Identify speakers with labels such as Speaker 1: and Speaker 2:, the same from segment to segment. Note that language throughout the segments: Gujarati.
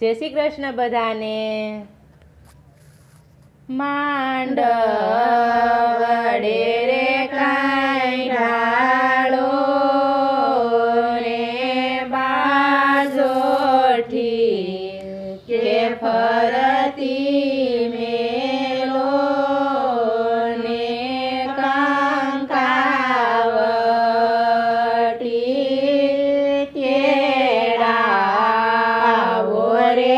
Speaker 1: જય શ્રી કૃષ્ણ બધાને. માંડ વડે રે કાંઈ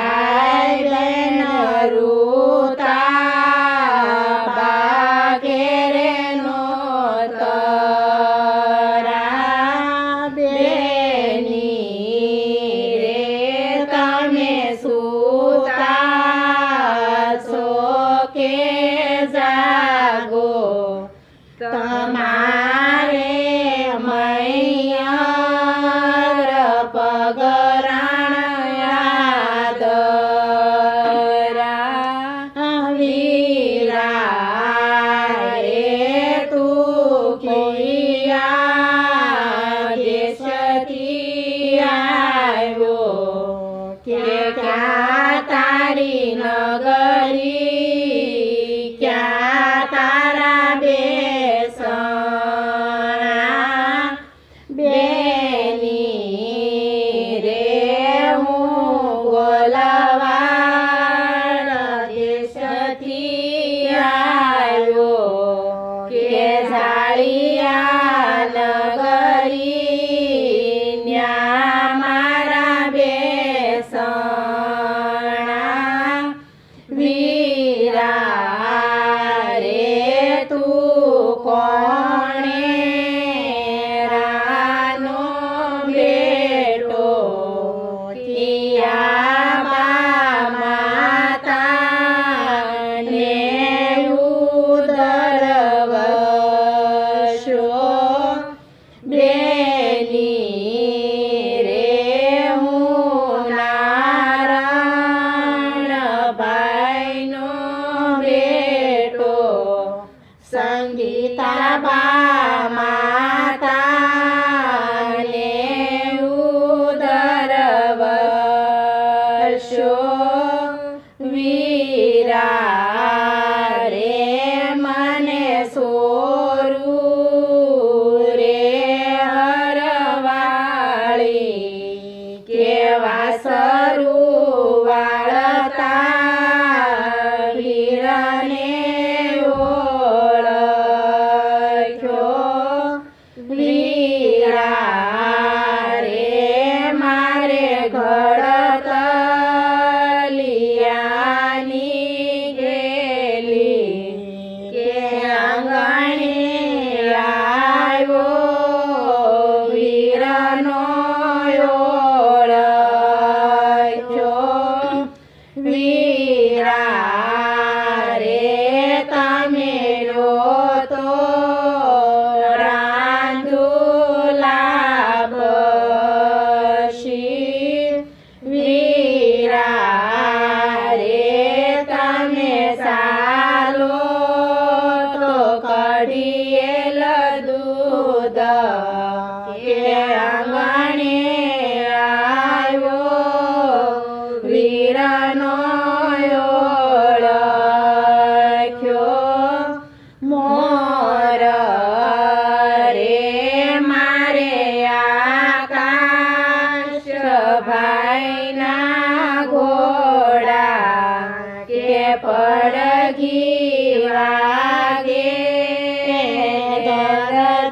Speaker 1: જાય બેન yeah. પૈડા રે મારે ઘડત લિયાની ગેલી કે આંગણી આવ્યો વીરનો ઓળખ્યો વીર ಕಡಿಯಲದು ಕೆ ಅಂಗಣೇ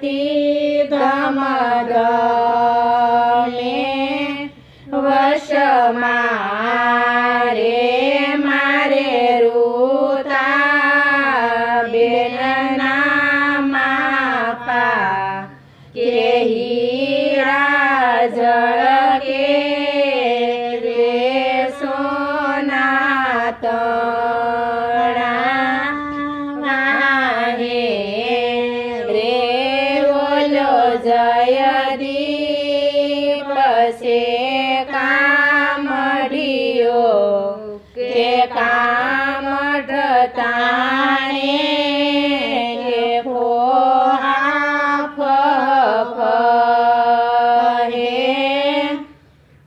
Speaker 1: ति दमद જયદી બસે કામડીઓ કે કામ ઢતા